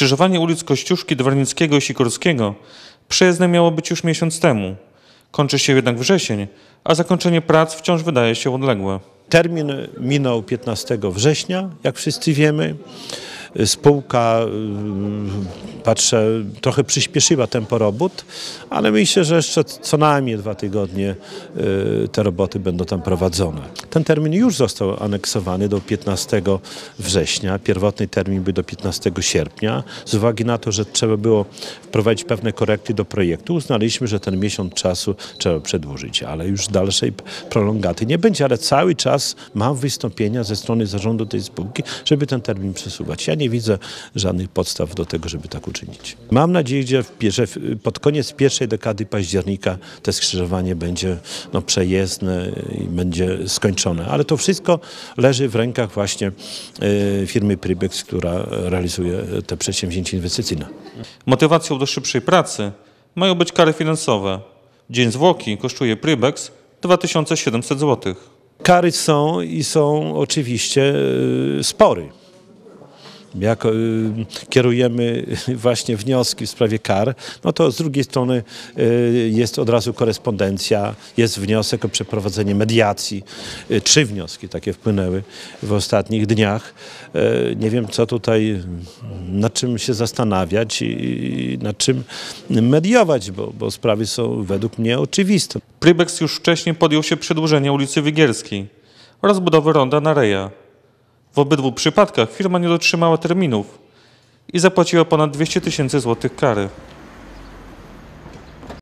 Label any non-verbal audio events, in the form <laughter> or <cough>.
Skrzyżowanie ulic Kościuszki, Dwornickiego i Sikorskiego przejezdne miało być już miesiąc temu. Kończy się jednak wrzesień, a zakończenie prac wciąż wydaje się odległe. Termin minął 15 września, jak wszyscy wiemy. Spółka, patrzę, trochę przyspieszyła tempo robót, ale myślę, że jeszcze co najmniej dwa tygodnie y, te roboty będą tam prowadzone. Ten termin już został aneksowany do 15 września. Pierwotny termin był do 15 sierpnia. Z uwagi na to, że trzeba było wprowadzić pewne korekty do projektu, uznaliśmy, że ten miesiąc czasu trzeba przedłużyć, ale już dalszej prolongaty nie będzie, ale cały czas mam wystąpienia ze strony zarządu tej spółki, żeby ten termin przesuwać. Ja nie widzę żadnych podstaw do tego, żeby tak uczynić. Mam nadzieję, że, pod koniec pierwszej dekady października to skrzyżowanie będzie no, przejezdne i będzie skończone, ale to wszystko leży w rękach właśnie e, firmy Prybex, która realizuje te przedsięwzięcia inwestycyjne. Motywacją do szybszej pracy mają być kary finansowe. Dzień zwłoki kosztuje Prybex 2700 zł. Kary są i są oczywiście e, spory. Jak e, kierujemy <laughs> właśnie wnioski w sprawie kar, no to z drugiej strony e, jest od razu korespondencja, jest wniosek o przeprowadzenie mediacji. E, Trzy wnioski takie wpłynęły w ostatnich dniach. Nie wiem, co tutaj, nad czym się zastanawiać i nad czym mediować, bo, bo sprawy są według mnie oczywiste. Prybex już wcześniej podjął się przedłużenia ulicy Wigierskiej oraz budowy ronda na Reja. W obydwu przypadkach firma nie dotrzymała terminów i zapłaciła ponad 200 tysięcy złotych kary.